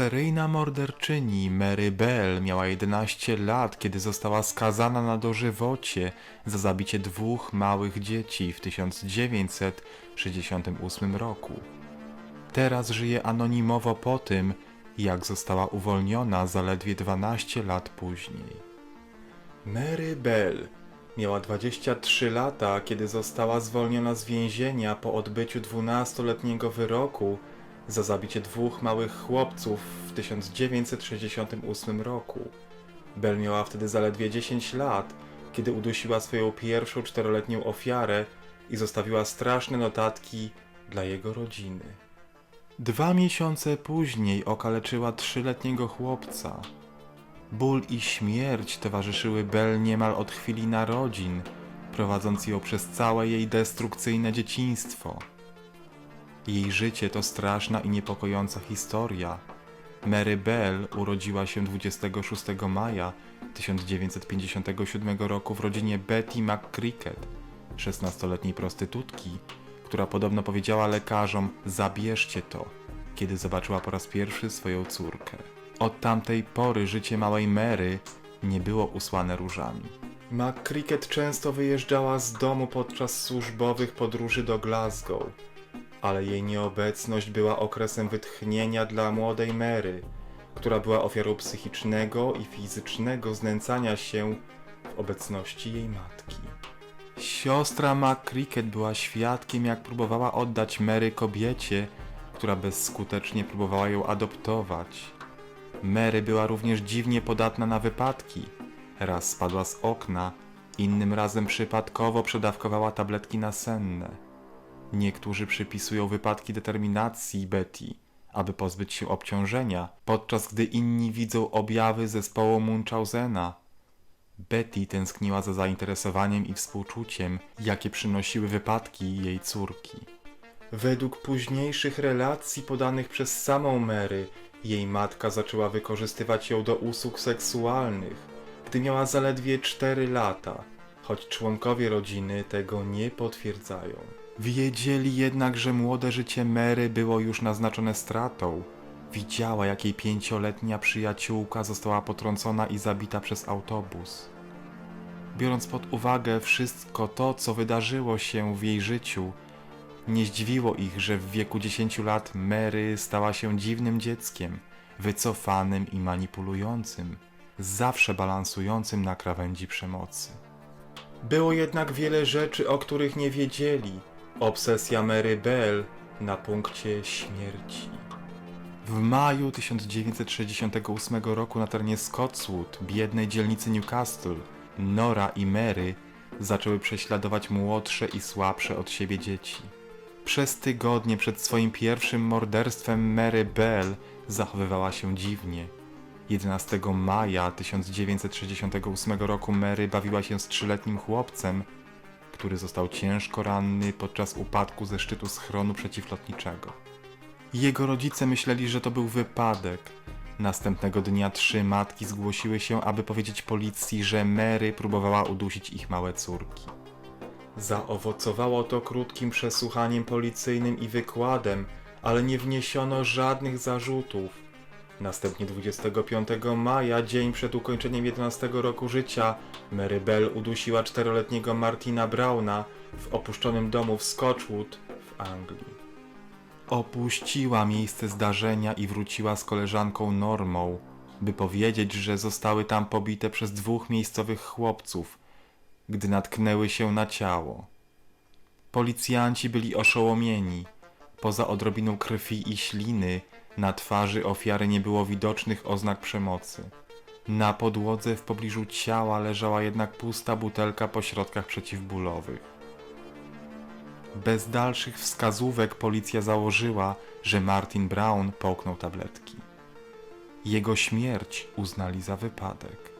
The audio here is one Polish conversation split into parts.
Seryjna morderczyni Mary Bell miała 11 lat, kiedy została skazana na dożywocie za zabicie dwóch małych dzieci w 1968 roku. Teraz żyje anonimowo po tym, jak została uwolniona zaledwie 12 lat później. Mary Bell miała 23 lata, kiedy została zwolniona z więzienia po odbyciu 12-letniego wyroku za zabicie dwóch małych chłopców w 1968 roku. Bell miała wtedy zaledwie 10 lat, kiedy udusiła swoją pierwszą czteroletnią ofiarę i zostawiła straszne notatki dla jego rodziny. Dwa miesiące później okaleczyła trzyletniego chłopca. Ból i śmierć towarzyszyły Bell niemal od chwili narodzin, prowadząc ją przez całe jej destrukcyjne dzieciństwo. Jej życie to straszna i niepokojąca historia. Mary Bell urodziła się 26 maja 1957 roku w rodzinie Betty McCricket, 16-letniej prostytutki, która podobno powiedziała lekarzom: Zabierzcie to, kiedy zobaczyła po raz pierwszy swoją córkę. Od tamtej pory życie małej Mary nie było usłane różami. McCricket często wyjeżdżała z domu podczas służbowych podróży do Glasgow, ale jej nieobecność była okresem wytchnienia dla młodej Mary, która była ofiarą psychicznego i fizycznego znęcania się w obecności jej matki. Siostra McCricket była świadkiem, jak próbowała oddać Mary kobiecie, która bezskutecznie próbowała ją adoptować. Mary była również dziwnie podatna na wypadki. Raz spadła z okna, innym razem przypadkowo przedawkowała tabletki nasenne. Niektórzy przypisują wypadki determinacji Betty, aby pozbyć się obciążenia, podczas gdy inni widzą objawy zespołu Munchausena. Betty tęskniła za zainteresowaniem i współczuciem, jakie przynosiły wypadki jej córki. Według późniejszych relacji podanych przez samą Mary, jej matka zaczęła wykorzystywać ją do usług seksualnych, gdy miała zaledwie 4 lata, choć członkowie rodziny tego nie potwierdzają. Wiedzieli jednak, że młode życie Mary było już naznaczone stratą. Widziała, jak jej pięcioletnia przyjaciółka została potrącona i zabita przez autobus. Biorąc pod uwagę wszystko to, co wydarzyło się w jej życiu, nie zdziwiło ich, że w wieku 10 lat Mary stała się dziwnym dzieckiem, wycofanym i manipulującym, zawsze balansującym na krawędzi przemocy. Było jednak wiele rzeczy, o których nie wiedzieli. Obsesja Mary Bell na punkcie śmierci. W maju 1968 roku na terenie Scotswood, biednej dzielnicy Newcastle, Nora i Mary zaczęły prześladować młodsze i słabsze od siebie dzieci. Przez tygodnie przed swoim pierwszym morderstwem Mary Bell zachowywała się dziwnie. 11 maja 1968 roku Mary bawiła się z trzyletnim chłopcem, który został ciężko ranny podczas upadku ze szczytu schronu przeciwlotniczego. Jego rodzice myśleli, że to był wypadek. Następnego dnia trzy matki zgłosiły się, aby powiedzieć policji, że Mary próbowała udusić ich małe córki. Zaowocowało to krótkim przesłuchaniem policyjnym i wykładem, ale nie wniesiono żadnych zarzutów. Następnie 25 maja, dzień przed ukończeniem 11 roku życia, Mary Bell udusiła czteroletniego Martina Browna w opuszczonym domu w Scotchwood w Anglii. Opuściła miejsce zdarzenia i wróciła z koleżanką Normą, by powiedzieć, że zostały tam pobite przez dwóch miejscowych chłopców, gdy natknęły się na ciało. Policjanci byli oszołomieni. Poza odrobiną krwi i śliny, na twarzy ofiary nie było widocznych oznak przemocy. Na podłodze w pobliżu ciała leżała jednak pusta butelka po środkach przeciwbólowych. Bez dalszych wskazówek policja założyła, że Martin Brown połknął tabletki. Jego śmierć uznali za wypadek.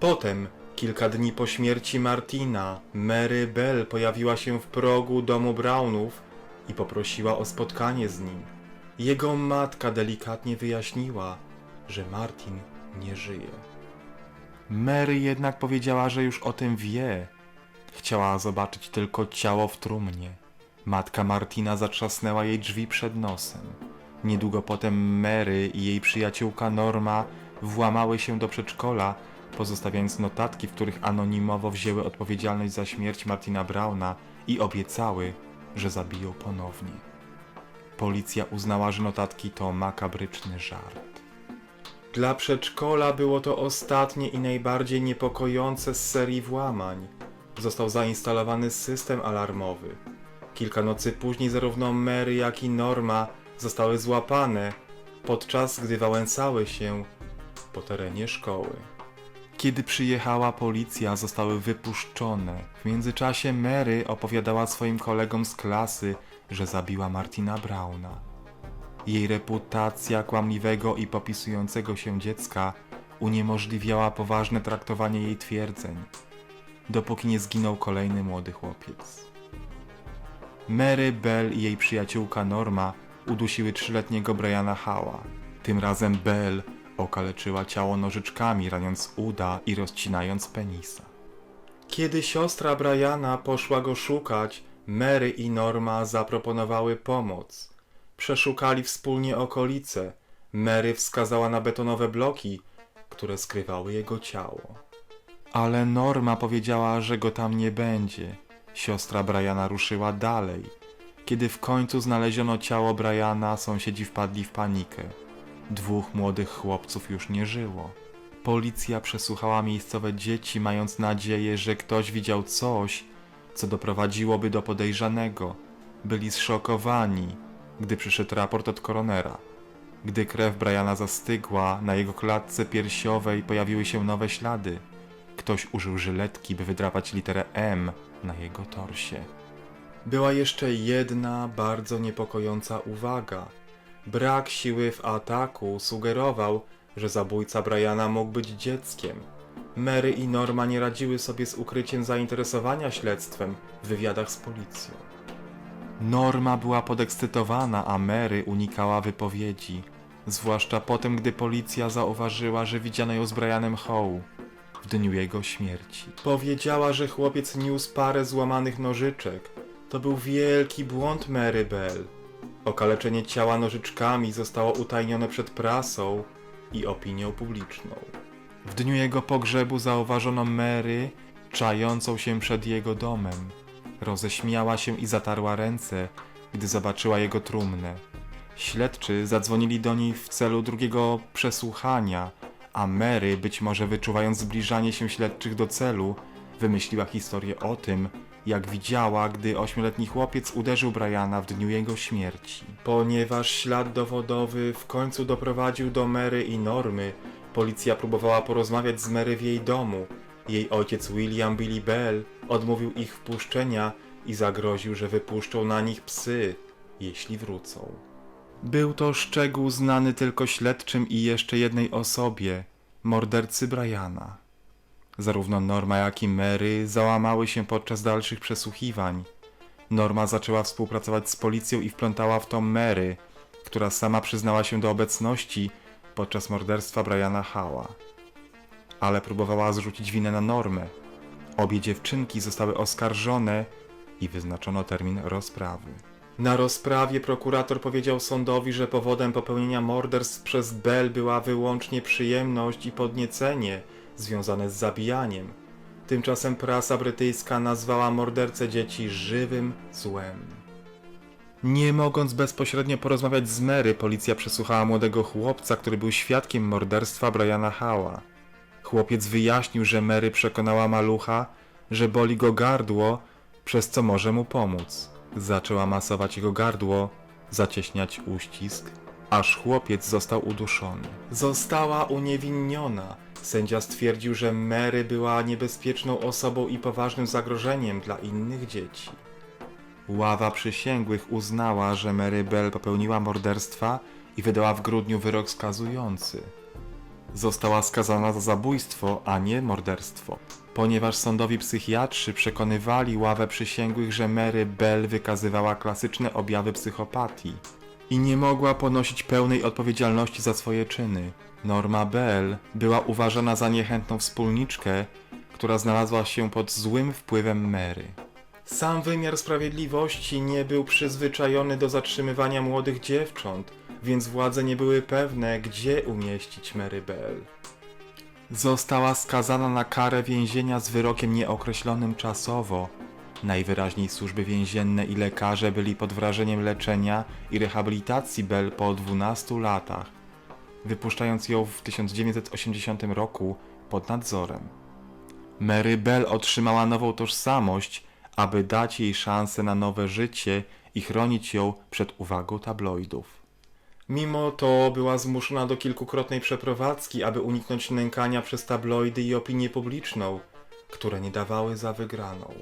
Potem, kilka dni po śmierci Martina, Mary Bell pojawiła się w progu domu Brownów i poprosiła o spotkanie z nim. Jego matka delikatnie wyjaśniła, że Martin nie żyje. Mary jednak powiedziała, że już o tym wie. Chciała zobaczyć tylko ciało w trumnie. Matka Martina zatrzasnęła jej drzwi przed nosem. Niedługo potem Mary i jej przyjaciółka Norma włamały się do przedszkola, pozostawiając notatki, w których anonimowo wzięły odpowiedzialność za śmierć Martina Brauna i obiecały, że zabiją ponownie. Policja uznała, że notatki to makabryczny żart. Dla przedszkola było to ostatnie i najbardziej niepokojące z serii włamań. Został zainstalowany system alarmowy. Kilka nocy później zarówno Mary, jak i Norma zostały złapane, podczas gdy wałęsały się po terenie szkoły. Kiedy przyjechała policja, zostały wypuszczone. W międzyczasie Mary opowiadała swoim kolegom z klasy, że zabiła Martina Brauna. Jej reputacja kłamliwego i popisującego się dziecka uniemożliwiała poważne traktowanie jej twierdzeń, dopóki nie zginął kolejny młody chłopiec. Mary Bell i jej przyjaciółka Norma udusiły trzyletniego Briana Hała. Tym razem Bell okaleczyła ciało nożyczkami, raniąc uda i rozcinając penisa. Kiedy siostra Briana poszła go szukać, Mary i Norma zaproponowały pomoc. Przeszukali wspólnie okolice. Mary wskazała na betonowe bloki, które skrywały jego ciało. Ale Norma powiedziała, że go tam nie będzie. Siostra Briana ruszyła dalej. Kiedy w końcu znaleziono ciało Briana, sąsiedzi wpadli w panikę. Dwóch młodych chłopców już nie żyło. Policja przesłuchała miejscowe dzieci, mając nadzieję, że ktoś widział coś, co doprowadziłoby do podejrzanego. Byli zszokowani, gdy przyszedł raport od koronera. Gdy krew Briana zastygła, na jego klatce piersiowej pojawiły się nowe ślady. Ktoś użył żyletki, by wydrapać literę M na jego torsie. Była jeszcze jedna bardzo niepokojąca uwaga. Brak siły w ataku sugerował, że zabójca Briana mógł być dzieckiem. Mary i Norma nie radziły sobie z ukryciem zainteresowania śledztwem w wywiadach z policją. Norma była podekscytowana, a Mary unikała wypowiedzi, zwłaszcza potem, gdy policja zauważyła, że widziano ją z Brianem Howe w dniu jego śmierci. Powiedziała, że chłopiec niósł parę złamanych nożyczek. To był wielki błąd Mary Bell. Okaleczenie ciała nożyczkami zostało utajnione przed prasą i opinią publiczną. W dniu jego pogrzebu zauważono Mary czającą się przed jego domem. Roześmiała się i zatarła ręce, gdy zobaczyła jego trumnę. Śledczy zadzwonili do niej w celu drugiego przesłuchania, a Mary, być może wyczuwając zbliżanie się śledczych do celu, wymyśliła historię o tym, jak widziała, gdy ośmioletni chłopiec uderzył Briana w dniu jego śmierci. Ponieważ ślad dowodowy w końcu doprowadził do Mary i Normy, policja próbowała porozmawiać z Mary w jej domu. Jej ojciec William Billy Bell odmówił ich wpuszczenia i zagroził, że wypuszczą na nich psy, jeśli wrócą. Był to szczegół znany tylko śledczym i jeszcze jednej osobie, mordercy Briana. Zarówno Norma, jak i Mary załamały się podczas dalszych przesłuchiwań. Norma zaczęła współpracować z policją i wplątała w to Mary, która sama przyznała się do obecności podczas morderstwa Briana Hała. Ale próbowała zrzucić winę na Normę. Obie dziewczynki zostały oskarżone i wyznaczono termin rozprawy. Na rozprawie prokurator powiedział sądowi, że powodem popełnienia morderstw przez Bell była wyłącznie przyjemność i podniecenie związane z zabijaniem. Tymczasem prasa brytyjska nazwała mordercę dzieci żywym złem. Nie mogąc bezpośrednio porozmawiać z Mary, policja przesłuchała młodego chłopca, który był świadkiem morderstwa Briana Hała. Chłopiec wyjaśnił, że Mary przekonała malucha, że boli go gardło, przez co może mu pomóc. Zaczęła masować jego gardło, zacieśniać uścisk, aż chłopiec został uduszony. Została uniewinniona. Sędzia stwierdził, że Mary była niebezpieczną osobą i poważnym zagrożeniem dla innych dzieci. Ława przysięgłych uznała, że Mary Bell popełniła morderstwa i wydała w grudniu wyrok skazujący. Została skazana za zabójstwo, a nie morderstwo, ponieważ sądowi psychiatrzy przekonywali ławę przysięgłych, że Mary Bell wykazywała klasyczne objawy psychopatii i nie mogła ponosić pełnej odpowiedzialności za swoje czyny. Norma Bell była uważana za niechętną wspólniczkę, która znalazła się pod złym wpływem Mary. Sam wymiar sprawiedliwości nie był przyzwyczajony do zatrzymywania młodych dziewcząt. więc władze nie były pewne, gdzie umieścić Mary Bell. Została skazana na karę więzienia z wyrokiem nieokreślonym czasowo. Najwyraźniej służby więzienne i lekarze byli pod wrażeniem leczenia i rehabilitacji Bell po 12 latach, wypuszczając ją w 1980 roku pod nadzorem. Mary Bell otrzymała nową tożsamość, aby dać jej szansę na nowe życie i chronić ją przed uwagą tabloidów. Mimo to była zmuszona do kilkukrotnej przeprowadzki, aby uniknąć nękania przez tabloidy i opinię publiczną, które nie dawały za wygraną.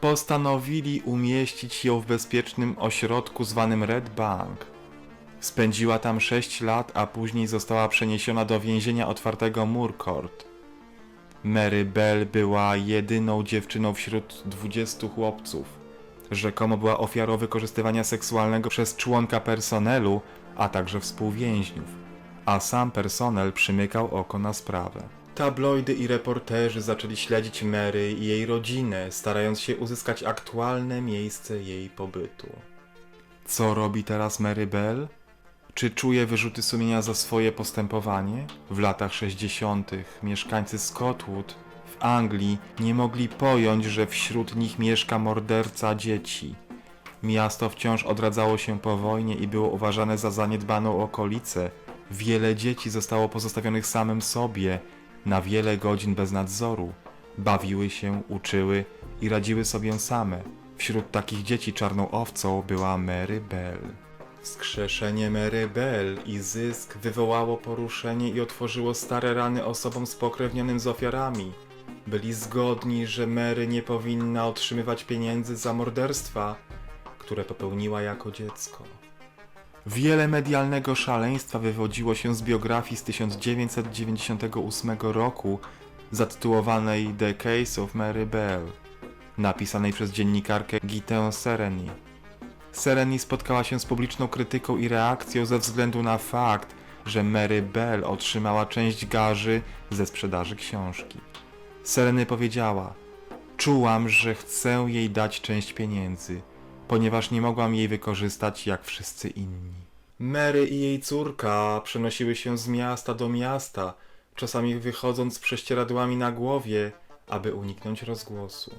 Postanowili umieścić ją w bezpiecznym ośrodku zwanym Red Bank. Spędziła tam 6 lat, a później została przeniesiona do więzienia otwartego Murcourt. Mary Bell była jedyną dziewczyną wśród 20 chłopców. Rzekomo była ofiarą wykorzystywania seksualnego przez członka personelu, a także współwięźniów, a sam personel przymykał oko na sprawę. Tabloidy i reporterzy zaczęli śledzić Mary i jej rodzinę, starając się uzyskać aktualne miejsce jej pobytu. Co robi teraz Mary Bell? Czy czuje wyrzuty sumienia za swoje postępowanie? W latach 60. mieszkańcy Scottwood w Anglii nie mogli pojąć, że wśród nich mieszka morderca dzieci. Miasto wciąż odradzało się po wojnie i było uważane za zaniedbaną okolicę. Wiele dzieci zostało pozostawionych samym sobie, na wiele godzin bez nadzoru. Bawiły się, uczyły i radziły sobie same. Wśród takich dzieci czarną owcą była Mary Bell. Wskrzeszenie Mary Bell i zysk wywołało poruszenie i otworzyło stare rany osobom spokrewnionym z ofiarami. Byli zgodni, że Mary nie powinna otrzymywać pieniędzy za morderstwa, które popełniła jako dziecko. Wiele medialnego szaleństwa wywodziło się z biografii z 1998 roku zatytułowanej The Case of Mary Bell, napisanej przez dziennikarkę Gitę Sereni. Sereni spotkała się z publiczną krytyką i reakcją ze względu na fakt, że Mary Bell otrzymała część garzy ze sprzedaży książki. Sereny powiedziała: Czułam, że chcę jej dać część pieniędzy, ponieważ nie mogłam jej wykorzystać jak wszyscy inni. Mary i jej córka przenosiły się z miasta do miasta, czasami wychodząc z prześcieradłami na głowie, aby uniknąć rozgłosu.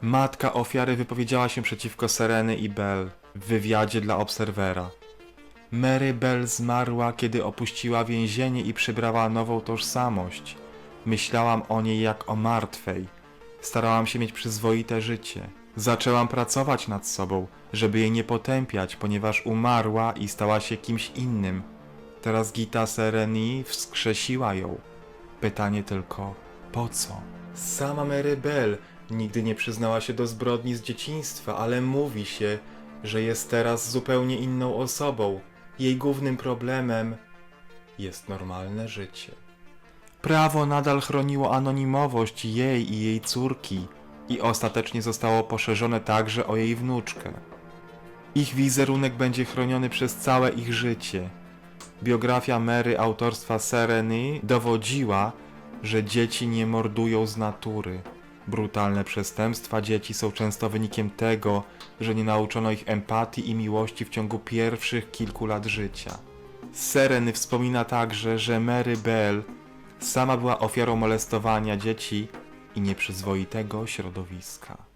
Matka ofiary wypowiedziała się przeciwko Sereny i Bell w wywiadzie dla Obserwera. Mary Bell zmarła, kiedy opuściła więzienie i przybrała nową tożsamość. Myślałam o niej jak o martwej. Starałam się mieć przyzwoite życie. Zaczęłam pracować nad sobą, żeby jej nie potępiać, ponieważ umarła i stała się kimś innym. Teraz Gita Sereni wskrzesiła ją. Pytanie tylko, po co? Sama Mary Bell nigdy nie przyznała się do zbrodni z dzieciństwa, ale mówi się, że jest teraz zupełnie inną osobą. Jej głównym problemem jest normalne życie. Prawo nadal chroniło anonimowość jej i jej córki i ostatecznie zostało poszerzone także o jej wnuczkę. Ich wizerunek będzie chroniony przez całe ich życie. Biografia Mary autorstwa Sereny dowodziła, że dzieci nie mordują z natury. Brutalne przestępstwa dzieci są często wynikiem tego, że nie nauczono ich empatii i miłości w ciągu pierwszych kilku lat życia. Sereny wspomina także, że Mary Bell sama była ofiarą molestowania dzieci i nieprzyzwoitego środowiska.